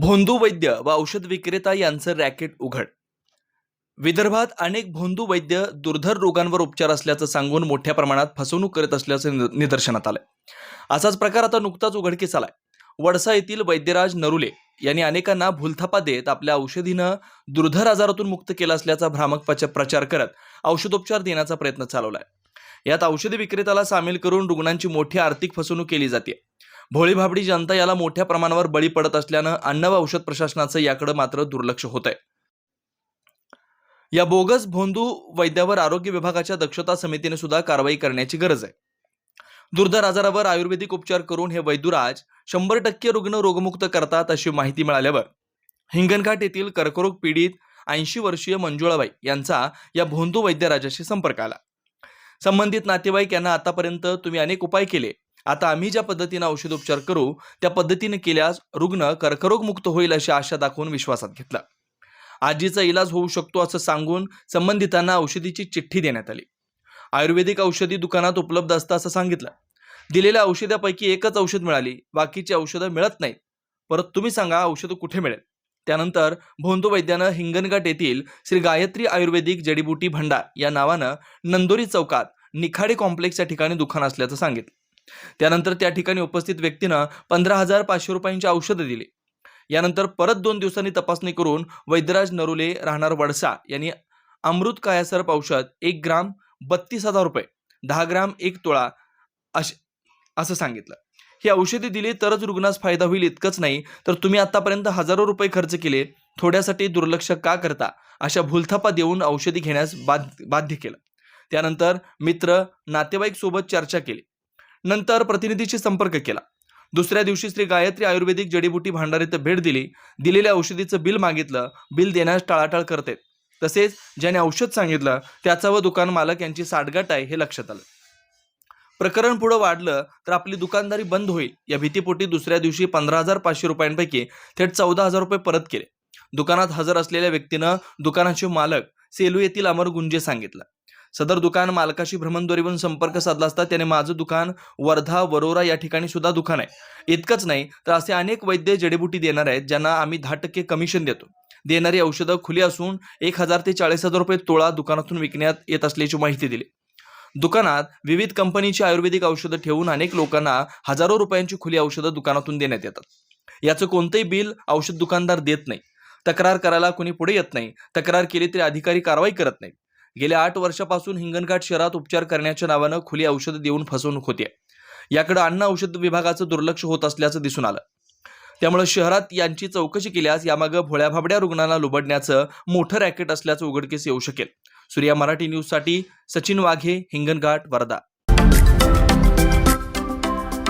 भोंदू वैद्य व औषध विक्रेता यांचं रॅकेट उघड. विदर्भात अनेक भोंदू वैद्य दुर्धर रोगांवर उपचार असल्याचं सांगून मोठ्या प्रमाणात फसवणूक करत असल्याचं नि- निदर्शनात आलंय. असाच प्रकार आता नुकताच उघडकीस आलाय. वडसा येथील वैद्यराज नरुले यांनी अनेकांना भूलथापा देत आपल्या औषधीनं दुर्धर आजारातून मुक्त केला असल्याचा भ्रामक प्रचार करत औषधोपचार देण्याचा प्रयत्न चालवलाय. यात औषधी विक्रेत्याला सामील करून रुग्णांची मोठी आर्थिक फसवणूक केली जाते भोळी भाबडी जनता याला मोठ्या प्रमाणावर बळी पडत असल्यानं अन्न व औषध प्रशासनाचं याकडे मात्र दुर्लक्ष होत आहे या बोगस भोंदू वैद्यावर आरोग्य विभागाच्या दक्षता समितीने सुद्धा कारवाई करण्याची गरज आहे. दुर्धर आजारावर आयुर्वेदिक उपचार करून हे वैद्यराज शंभर टक्के रुग्ण रोगमुक्त करतात अशी माहिती मिळाल्यावर हिंगणघाट येथील कर्करोग पीडित ऐंशी वर्षीय मंजुळाबाई यांचा या भोंदू वैद्यराजाशी संपर्क आला. संबंधित नातेवाईक यांना आतापर्यंत तुम्ही अनेक उपाय केले. आता आम्ही ज्या पद्धतीनं औषधोपचार करू त्या पद्धतीने केल्यास रुग्ण कर्करोग मुक्त होईल अशी आशा दाखवून विश्वासात घेतला. आजीचा इलाज होऊ शकतो असं सांगून संबंधितांना औषधीची चिठ्ठी देण्यात आली. आयुर्वेदिक औषधी दुकानात उपलब्ध असतं असं सांगितलं. दिलेल्या औषधापैकी एकच औषध मिळाली. बाकीची औषधं मिळत नाहीत. परत तुम्ही सांगा औषधं कुठे मिळेल? त्यानंतर भोंदो वैद्यानं हिंगणघाट येथील श्री गायत्री आयुर्वेदिक जडीबुटी भंडार या नावानं नंदोरी चौकात निखाडे कॉम्प्लेक्स या ठिकाणी दुकान असल्याचं सांगितलं. त्यानंतर त्या ठिकाणी उपस्थित व्यक्तीनं पंधरा हजार पाचशे रुपयांची औषधं दिली. यानंतर परत दोन दिवसांनी तपासणी करून वैद्यराज नरुले राहणार वडसा यांनी अमृत कायासर्प औषध एक ग्राम बत्तीस हजार रुपये दहा ग्राम एक तोळा असं सांगितलं. ही औषधी दिली तरच रुग्णास फायदा होईल इतकंच नाही तर तुम्ही आतापर्यंत हजारो रुपये खर्च केले थोड्यासाठी दुर्लक्ष का करता? अशा भूलथापा देऊन औषधी घेण्यास बाध्य बाध्य केलं. त्यानंतर मित्र नातेवाईक सोबत चर्चा केली. नंतर प्रतिनिधीशी संपर्क केला. दुसऱ्या दिवशी श्री गायत्री आयुर्वेदिक जडीबुटी भांडार इथं भेट दिली. दिलेल्या औषधीचं बिल मागितलं. बिल देण्यास टाळाटाळ करते. तसेच ज्याने औषध सांगितलं त्याचा व दुकान मालक यांची साठगाठ आहे हे लक्षात आलं. प्रकरण पुढं वाढलं तर आपली दुकानदारी बंद होईल. या भीतीपोटी दुसऱ्या दिवशी पंधरा हजार पाचशे रुपयांपैकी थेट चौदा हजार रुपये परत केले. दुकानात हजर असलेल्या व्यक्तीनं दुकानाचे मालक सेलू येथील अमर गुंजे सांगितलं. सदर दुकान मालकाशी भ्रमणद्वारीवरून संपर्क साधला असता त्याने माझं दुकान वर्धा वरोरा या ठिकाणी सुद्धा दुकान आहे. इतकंच नाही तर असे अनेक वैद्य जडीबुटी देणार आहेत ज्यांना आम्ही दहा टक्के कमिशन देतो. देणारी औषधं खुली असून एक हजार ते चाळीस हजार रुपये तोळा दुकानातून विकण्यात येत असल्याची माहिती दिली. दुकानात विविध कंपनीची आयुर्वेदिक औषधं ठेवून अनेक लोकांना हजारो रुपयांची खुली औषधं दुकानातून देण्यात येतात. याचं कोणतंही बिल औषध दुकानदार देत नाही. तक्रार करायला कोणी पुढे येत नाही. तक्रार केली तरी अधिकारी कारवाई करत नाही गेल्या आठ वर्षापासून हिंगणघाट शहरात उपचार करण्याच्या नावानं खुली औषधं देऊन फसवणूक होते याकडे अन्न औषध विभागाचं दुर्लक्ष होत असल्याचं दिसून आलं. त्यामुळे शहरात यांची चौकशी केल्यास यामागं भोळ्या भाबड्या रुग्णांना लुबडण्याचं मोठं रॅकेट असल्याचं उघडकीस येऊ शकेल. सूर्या मराठी न्यूजसाठी सचिन वाघे हिंगणघाट वर्धा.